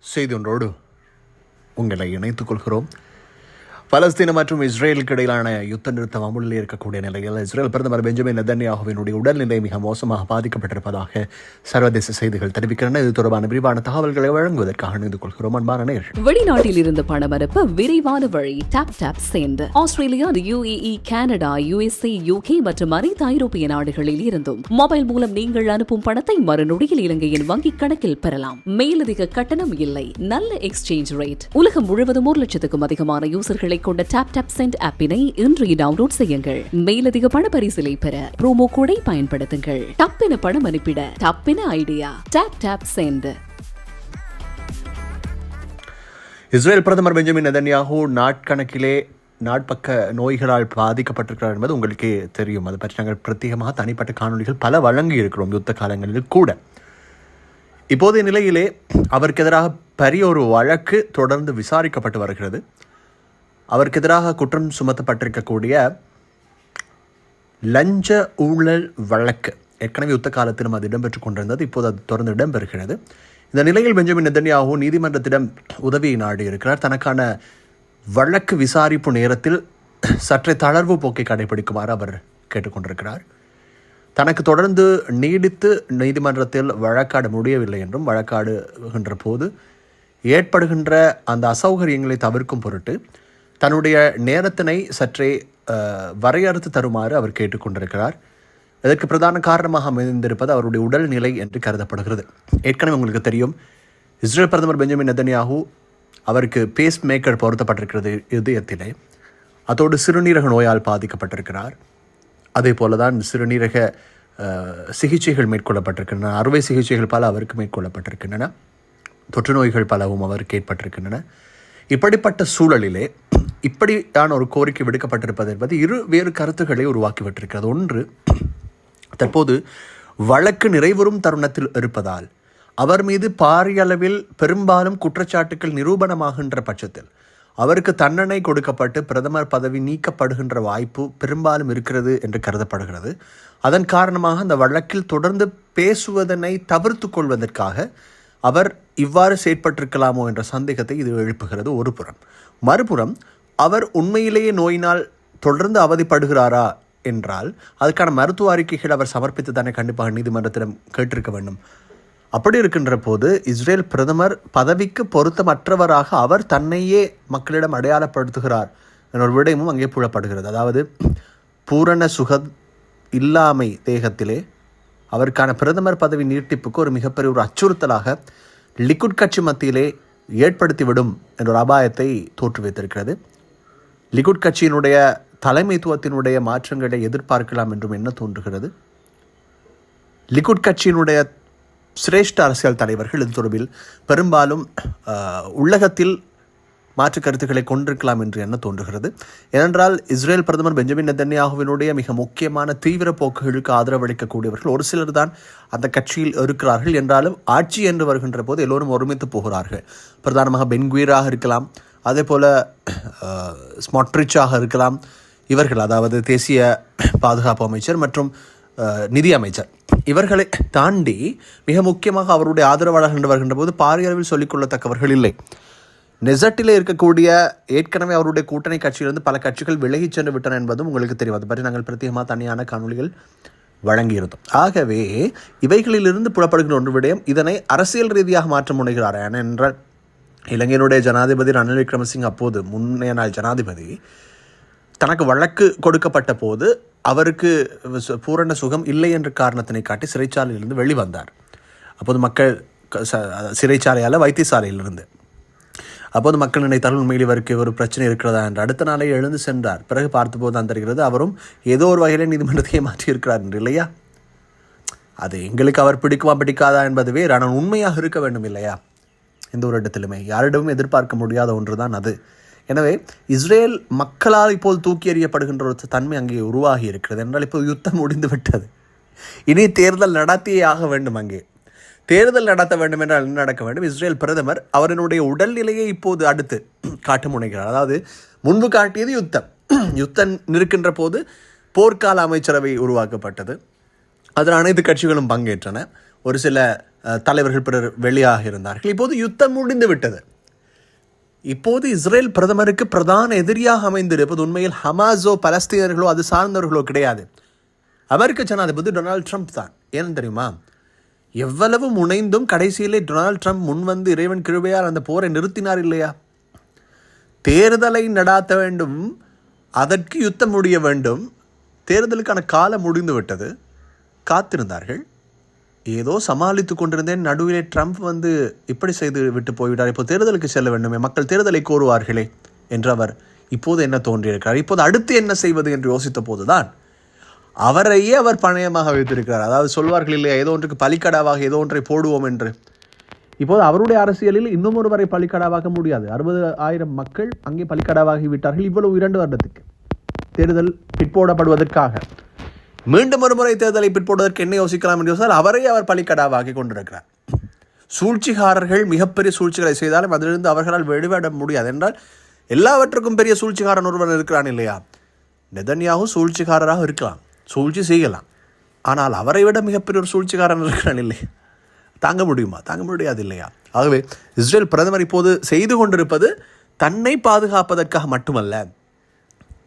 செய்தி ஒன்றோடு உங்களை இணைத்துக் கொள்கிறோம். பலஸ்தீன மற்றும் இஸ்ரேலுக்கு இடையிலான யுத்த நிறுத்தம் அமுலில் இருக்கக்கூடிய நிலையில் இஸ்ரேல் பிரதமர் பெஞ்சமின் நெதன்யாகுவினுடைய உடல்நிலை மிக மோசமாக பாதிக்கப்பட்டிருப்பதாக சர்வதேச செய்திகள் தெரிவிக்கின்றன. இது தொடர்பான விரிவான தகவல்களை வழங்குவதற்காக இணைந்து கொள்கிறோம். அன்பான நேயர்கள். வெளிநாட்டில் இருந்து பணம் அனுப்ப விரைவான வழி. டாப் டாப் சேர்ந்து Australia UAE Canada USA UK மற்றும் அனைத்து ஐரோப்பிய நாடுகளில் இருந்தும் மொபைல் மூலம் நீங்கள் அனுப்பும் பணத்தை மறுநொடியில் இலங்கையின் வங்கிக் கணக்கில் பெறலாம். மேலதிக கட்டணம் இல்லை. நல்ல எக்ஸ்சேஞ்ச் ரேட் உலகம் முழுவதும் ஒரு லட்சத்துக்கும் அதிகமான யூசர்களை கொண்ட டாப் டாப் சென்ட் ஆப்பினை இன்றைய டவுன்லோட் செய்யுங்கள். மேலதிக பண பரிசிலை பெற ப்ரோமோ கோடை பயன்படுத்துங்கள். டப்பின பணம் அனுப்பிட டப்பின idea tap tap send Israel பிரதமர் பெஞ்சமின் நெதன்யாகு நாட்கணக்கிலே நாட்பக்க நோய்களால் பாதிக்கப்பட்டிருக்கிறார் என்பது உங்களுக்கே தெரியும். அது பற்றி நாங்கள் பிரத்யேகமாக தனிப்பட்ட காணொளிகள் பல வழங்கி இருக்கிறோம் யுத்த காலங்களில் கூட. இப்போதைய நிலையிலே அவருக்கு எதிராக பெரிய ஒரு வழக்கு தொடர்ந்து விசாரிக்கப்பட்டு வருகிறது. அவருக்கு எதிராக குற்றம் சுமத்தப்பட்டிருக்கக்கூடிய லஞ்ச ஊழல் வழக்கு ஏற்கனவே யுத்த காலத்திலும் அது இடம்பெற்றுக் கொண்டிருந்தது இப்போது அது தொடர்ந்து இடம்பெறுகிறது. இந்த நிலையில் பெஞ்சமின் நெதன்யாகு நீதிமன்றத்திடம் உதவியை நாடி இருக்கிறார் தனக்கான வழக்கு விசாரிப்பு நேரத்தில் சற்றே தளர்வு போக்கை கடைபிடிக்குமாறு அவர் கேட்டுக்கொண்டிருக்கிறார். தனக்கு தொடர்ந்து நீடித்து நீதிமன்றத்தில் வழக்காட முடியவில்லை என்றும் வழக்காடுகின்ற போது ஏற்படுகின்ற அந்த அசௌகரியங்களை தவிர்க்கும் பொருட்டு தன்னுடைய நேரத்தினை சற்றே வரையறுத்து தருமாறு அவர் கேட்டுக்கொண்டிருக்கிறார். இதற்கு பிரதான காரணமாக அமைந்திருப்பது அவருடைய உடல்நிலை என்று கருதப்படுகிறது. ஏற்கனவே உங்களுக்கு தெரியும் இஸ்ரேல் பிரதமர் பெஞ்சமின் நெதன்யாகு அவருக்கு பேஸ் மேக்கர் பொருத்தப்பட்டிருக்கிறது இதயத்திலே. அதோடு சிறுநீரக நோயால் பாதிக்கப்பட்டிருக்கிறார். அதே போல தான் சிறுநீரக சிகிச்சைகள் மேற்கொள்ளப்பட்டிருக்கின்றன. அறுவை சிகிச்சைகள் பல அவருக்கு மேற்கொள்ளப்பட்டிருக்கின்றன. தொற்று நோய்கள் பலவும் அவருக்கு ஏற்பட்டிருக்கின்றன இப்படிப்பட்ட சூழலிலே இப்படியான ஒரு கோரிக்கை விடுக்கப்பட்டிருப்பது என்பது இரு வேறு கருத்துக்களை உருவாக்கிவிட்டிருக்கிறது. ஒன்று தற்போது வழக்கு நிறைவரும் தருணத்தில் இருப்பதால் அவர் மீது பாரிய அளவில் பெரும்பாலும் குற்றச்சாட்டுகள் நிரூபணமாகின்ற பட்சத்தில் அவருக்கு தண்டனை கொடுக்கப்பட்டு பிரதமர் பதவி நீக்கப்படுகின்ற வாய்ப்பு பெரும்பாலும் இருக்கிறது என்று கருதப்படுகிறது. அதன் காரணமாக அந்த வழக்கில் தொடர்ந்து பேசுவதனை தவிர்த்து கொள்வதற்காக அவர் இவ்வாறு செயற்பட்டிருக்கலாமோ என்ற சந்தேகத்தை இது எழுப்புகிறது. ஒரு புறம். மறுபுறம் அவர் உண்மையிலேயே நோயினால் தொடர்ந்து அவதிப்படுகிறாரா என்றால் அதுக்கான மருத்துவ அறிக்கைகள் அவர் சமர்ப்பித்து தானே கண்டிப்பாக நீதிமன்றத்திடம் கேட்டிருக்க வேண்டும். அப்படி இருக்கின்ற போது இஸ்ரேல் பிரதமர் பதவிக்கு பொருத்தமற்றவராக அவர் தன்னையே மக்களிடம் அடையாளப்படுத்துகிறார் என்ற ஒரு விடயமும் அங்கே புலப்படுகிறது. அதாவது பூரண சுக இல்லாமை தேகத்திலே அவருக்கான பிரதமர் பதவி நீட்டிப்புக்கு ஒரு மிகப்பெரிய ஒரு அச்சுறுத்தலாக லிக்குட் கட்சி மத்தியிலே ஏற்படுத்திவிடும் என்ற ஒரு அபாயத்தை தோற்றுவித்திருக்கிறது. லிகுட் கட்சியினுடைய தலைமைத்துவத்தினுடைய மாற்றங்களை எதிர்பார்க்கலாம் என்றும் என்ன தோன்றுகிறது? லிகுட் கட்சியினுடைய சிரேஷ்ட அரசியல் தலைவர்கள் இது தொடர்பில் பெரும்பாலும் உள்ளகத்தில் மாற்று கருத்துக்களை கொண்டிருக்கலாம் என்று என்ன தோன்றுகிறது? ஏனென்றால் இஸ்ரேல் பிரதமர் பெஞ்சமின் நெதன்யாகுவினுடைய மிக முக்கியமான தீவிர போக்குகளுக்கு ஆதரவு அளிக்கக்கூடியவர்கள் ஒரு சிலர் தான் அந்த கட்சியில் இருக்கிறார்கள். என்றாலும் ஆட்சி என்று வருகின்ற போது எல்லோரும் ஒருமித்து போகிறார்கள். பிரதானமாக பென்குயராக இருக்கலாம் அதே போல் ஸ்மாட்ரிச்சாக இருக்கலாம். இவர்கள் அதாவது தேசிய பாதுகாப்பு அமைச்சர் மற்றும் நிதி அமைச்சர். இவர்களை தாண்டி மிக முக்கியமாக அவருடைய ஆதரவாளர்கள் என்று வருகின்ற போது பாரிய அளவில் சொல்லிக்கொள்ளத்தக்கவர்கள் இல்லை. நெசட்டில் இருக்கக்கூடிய ஏற்கனவே அவருடைய கூட்டணி கட்சியிலிருந்து பல கட்சிகள் விலகிச் சென்று விட்டன என்பதும் உங்களுக்கு தெரியும். அது பற்றி நாங்கள் பிரத்யேகமாக தனியான காணொளிகள் வழங்கியிருந்தோம். ஆகவே இவைகளிலிருந்து புலப்படுகிற ஒன்று விடயம் இதனை அரசியல் ரீதியாக மாற்ற முனைகிறார் ஏனென்றால் இலங்கையினுடைய ஜனாதிபதி ரணில் விக்ரமசிங் அப்போது முன்னைய நாள் ஜனாதிபதி தனக்கு வழக்கு கொடுக்கப்பட்ட போது அவருக்கு சு- பூரண சுகம் இல்லை என்ற காரணத்தினை காட்டி சிறைச்சாலையிலிருந்து வெளிவந்தார். அப்போது மக்கள் சிறைச்சாலையால் வைத்தியசாலையிலிருந்து. அப்போது மக்கள் நினைத்தார்கள் உண்மையில் இவருக்கு ஒரு பிரச்சனை இருக்கிறதா என்று. அடுத்த நாளே எழுந்து சென்றார். பிறகு பார்த்தபோது தான் தெரிகிறது அவரும் ஏதோ ஒரு வகையில் நீதிமன்றத்தையே மாற்றியிருக்கிறார் என்று இல்லையா? அது எங்களுக்கு அவர் பிடிக்குமா பிடிக்காதா என்பதுவே வேறு ஆனால் உண்மையாக இருக்க வேண்டும் இல்லையா எந்த ஒரு இடத்திலுமே. யாரிடமும் எதிர்பார்க்க முடியாத ஒன்று தான் அது. எனவே இஸ்ரேல் மக்களால் இப்போது தூக்கி எறியப்படுகின்ற ஒரு தன்மை அங்கே உருவாகி இருக்கிறது. என்றால் இப்போது யுத்தம் முடிந்து விட்டது. இனி தேர்தல் நடத்தியே ஆக வேண்டும் அங்கே. தேர்தல் நடத்த வேண்டும் என்றால் என்ன நடக்க வேண்டும்? இஸ்ரேல் பிரதமர் அவரினுடைய உடல்நிலையை இப்போது அடுத்து காட்ட முனைகிறார். அதாவது முன்பு காட்டியது யுத்தம். யுத்தம் நிற்கின்ற போது போர்க்கால அமைச்சரவை உருவாக்கப்பட்டது. அதில் அனைத்து கட்சிகளும் பங்கேற்றன. ஒரு சில தலைவர்கள் பிறர் வெளியாக இருந்தார்கள். இப்போது யுத்தம் முடிந்து விட்டது. இப்போது இஸ்ரேல் பிரதமருக்கு பிரதான எதிரியாக அமைந்திருப்பது உண்மையில் ஹமாஸோ பலஸ்தீனர்களோ அது சார்ந்தவர்களோ கிடையாது. அமெரிக்க ஜனாதிபதி டொனால்ட் ட்ரம்ப் தான். ஏன்னு தெரியுமா? எவ்வளவு முனைந்தும் கடைசியிலே டொனால்ட் ட்ரம்ப் முன்வந்து இறைவன் கிருபையால் அந்த போரை நிறுத்தினார் இல்லையா? தேர்தலை நடாத்த வேண்டும். அதற்கு யுத்தம் முடிய வேண்டும். தேர்தலுக்கான காலம் முடிந்துவிட்டது காத்திருந்தார்கள். ஏதோ சமாளித்து கொண்டிருந்தேன். நடுவிலே ட்ரம்ப் வந்து இப்படி செய்து விட்டு போய்விட்டார். இப்போ தேர்தலுக்கு செல்ல வேண்டுமே. மக்கள் தேர்தலை கோருவார்களே என்று அவர் இப்போது என்ன தோன்றியிருக்கிறார்? இப்போது அடுத்து என்ன செய்வது என்று யோசித்த போதுதான் அவரையே அவர் பணயமாக வைத்திருக்கிறார். அதாவது சொல்வார்கள் இல்லையா? ஏதோ ஒன்றுக்கு பலிக்கடாவாக ஏதோ ஒன்றை போடுவோம் என்று. இப்போது அவருடைய அரசியலில் இன்னும் ஒருவரை பலிக்கடாவாக முடியாது. அறுபது ஆயிரம் மக்கள் அங்கே பலிக்கடாவாகி விட்டார்கள் இவ்வளவு இரண்டு வருடத்துக்கு. தேர்தல் பிற்போடப்படுவதற்காக. மீண்டும் ஒரு முறை தேர்தலை பிற்போடுவதற்கு என்ன யோசிக்கலாம் என்று யோசித்தால் அவரை அவர் பலிக்கடாவாக்கி கொண்டிருக்கிறார். சூழ்ச்சிகாரர்கள் மிகப்பெரிய சூழ்ச்சிகளை செய்தாலும் அதிலிருந்து அவர்களால் வெளிவிட முடியாது. என்றால் எல்லாவற்றுக்கும் பெரிய சூழ்ச்சிகாரன் ஒருவன் இருக்கிறான் இல்லையா? நெதன்யாவும் சூழ்ச்சிகாரராக இருக்கலாம். சூழ்ச்சி செய்யலாம். ஆனால் அவரை விட மிகப்பெரிய ஒரு சூழ்ச்சிகாரன் இருக்கிறான் இல்லை தாங்க முடியுமா? தாங்க முடியாது இல்லையா? ஆகவே இஸ்ரேல் பிரதமர் இப்போது செய்து கொண்டிருப்பது தன்னை பாதுகாப்பதற்காக மட்டுமல்ல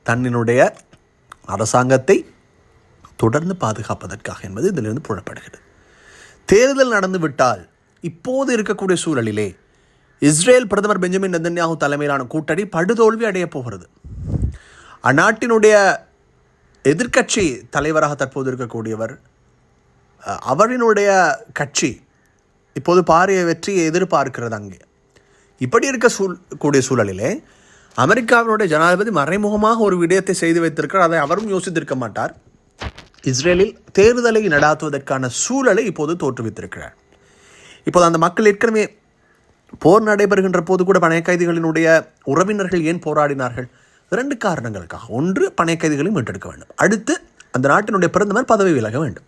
தன்னினுடைய அரசாங்கத்தை தொடர்ந்து பாதுகாப்பதற்காக என்பது இதிலிருந்து புலப்படுகிறது. தேர்தல் நடந்துவிட்டால் இப்போது இருக்கக்கூடிய சூழலிலே இஸ்ரேல் பிரதமர் பெஞ்சமின் நெதன்யாகு தலைமையிலான கூட்டணி படுதோல்வி அடையப் போகிறது. அந்நாட்டினுடைய எதிர்க்கட்சி தலைவராக தற்போது இருக்கக்கூடியவர் அவரினுடைய கட்சி இப்போது பாரிய வெற்றியை எதிர்பார்க்கிறது அங்கே. இப்படி இருக்க சூழ் கூடிய சூழலிலே அமெரிக்காவினுடைய ஜனாதிபதி மறைமுகமாக ஒரு விடயத்தை செய்து வைத்திருக்கிறார். அதை அவரும் யோசித்திருக்க மாட்டார். இஸ்ரேலில் தேர்தலை நடாத்துவதற்கான சூழலை இப்போது தோற்றுவித்திருக்கிறார். இப்போது அந்த மக்கள் ஏற்கனவே போர் நடைபெறுகின்ற போது கூட பணைய கைதிகளினுடைய உறவினர்கள் ஏன் போராடினார்கள்? இரண்டு காரணங்களுக்காக. ஒன்று பணைய கைதிகளை மீட்டெடுக்க வேண்டும். அடுத்து அந்த நாட்டினுடைய பிரதமர் பதவி விலக வேண்டும்.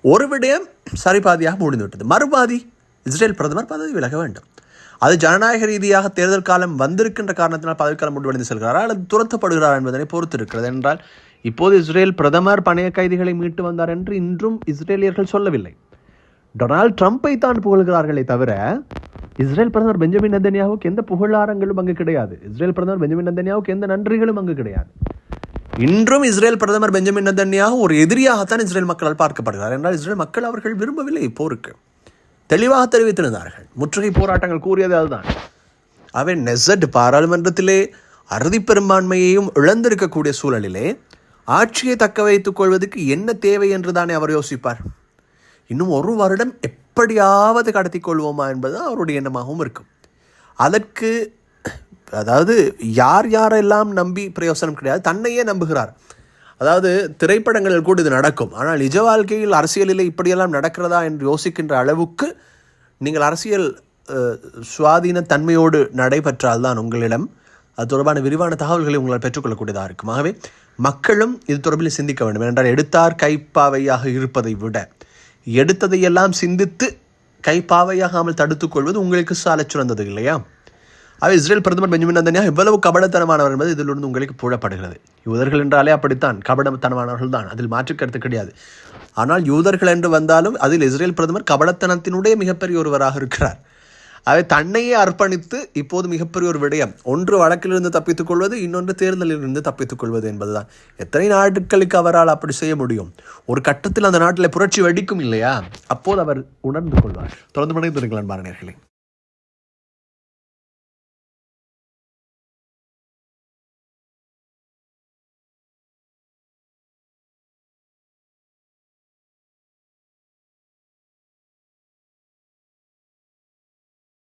ஒரு விடயம் சரிபாதியாக முடிந்துவிட்டது. மறுபாதி இஸ்ரேல் பிரதமர் பதவி விலக வேண்டும். அது ஜனநாயக ரீதியாக தேர்தல் காலம் வந்திருக்கின்ற காரணத்தினால் பதவிக்காலம் முடிவடைந்து செல்கிறாரா அல்லது துரத்தப்படுகிறாரா என்பதனை பொறுத்து இருக்கிறது என்றால் இப்போது இஸ்ரேல் பிரதமர் பணைய கைதிகளை மீட்டு வந்தார் என்று இன்றும் இஸ்ரேலியர்கள் சொல்லவில்லை. டொனால்ட் ட்ரம்ப்பை தான் புகழ்கிறார்களே தவிர இஸ்ரேல் பிரதமர் பெஞ்சமின் நந்தனியாவுக்கு எந்த புகழாரங்களும் அங்கு கிடையாது. இஸ்ரேல் பிரதமர் பெஞ்சமின் நந்தனியாவுக்கு எந்த நன்றிகளும் அங்கு கிடையாது. இன்றும் இஸ்ரேல் பிரதமர் பெஞ்சமின் நந்தன்யாகு ஒரு எதிரியாகத்தான் இஸ்ரேல் மக்களால் பார்க்கப்படுகிறார். என்றால் இஸ்ரேல் மக்கள் அவர்கள் விரும்பவில்லை போருக்கு தெளிவாக தெரிவித்திருந்தார்கள். முற்றுகை போராட்டங்கள் கூறியது அதுதான். அவன் நெசட் பாராளுமன்றத்திலே அறுதி பெரும்பான்மையையும் இழந்திருக்கக்கூடிய சூழலிலே ஆட்சியை தக்க வைத்துக் கொள்வதற்கு என்ன தேவை என்று தானே அவர் யோசிப்பார். இன்னும் ஒரு வருடம் எப்படியாவது கடத்திக் கொள்வோமா என்பது அவருடைய எண்ணமாகவும் இருக்கும். அதற்கு அதாவது யார் யாரெல்லாம் நம்பி பிரயோசனம் கிடையாது தன்னையே நம்புகிறார். அதாவது திரைப்படங்களில் கூட இது நடக்கும். ஆனால் நிஜ வாழ்க்கையில் அரசியலில் இப்படியெல்லாம் நடக்கிறதா என்று யோசிக்கின்ற அளவுக்கு நீங்கள் அரசியல் சுவாதீன தன்மையோடு நடைபெற்றால் தான் உங்களிடம் அது தொடர்பான விரிவான தகவல்களை உங்களால் பெற்றுக்கொள்ளக்கூடியதாக இருக்கும். ஆகவே மக்களும் இது தொடர்பில் சிந்திக்க வேண்டும். ஏனென்றால் எடுத்தார் கைப்பாவையாக இருப்பதை விட எடுத்ததையெல்லாம் சிந்தித்து கைப்பாவையாகாமல் தடுத்துக் கொள்வது உங்களுக்கு சாலச் சிறந்தது இல்லையா? அவை இஸ்ரேல் பிரதமர் பெஞ்சமின் நந்தனியா இவ்வளவு கபடத்தனமானவர் என்பது இதிலிருந்து உங்களுக்கு புழப்படுகிறது யூதர்கள் என்றாலே அப்படித்தான். கபடத்தனமானவர்கள் தான். அதில் மாற்று கருத்து கிடையாது. ஆனால் யூதர்கள் என்று வந்தாலும் அதில் இஸ்ரேல் பிரதமர் கபடத்தனத்தினுடைய மிகப்பெரிய ஒருவராக இருக்கிறார். அவை தன்னையே அர்ப்பணித்து இப்போது மிகப்பெரிய ஒரு விடயம். ஒன்று வழக்கிலிருந்து தப்பித்துக் கொள்வது இன்னொன்று தேர்தலில் இருந்து தப்பித்துக் கொள்வது என்பதுதான். எத்தனை நாட்களுக்கு அவரால் அப்படி செய்ய முடியும்? ஒரு கட்டத்தில் அந்த நாட்டில் புரட்சி வெடிக்கும் இல்லையா? அப்போது அவர் உணர்ந்து கொள்வார். தொடர்ந்து மனைந்திருக்கலாம் அன்பான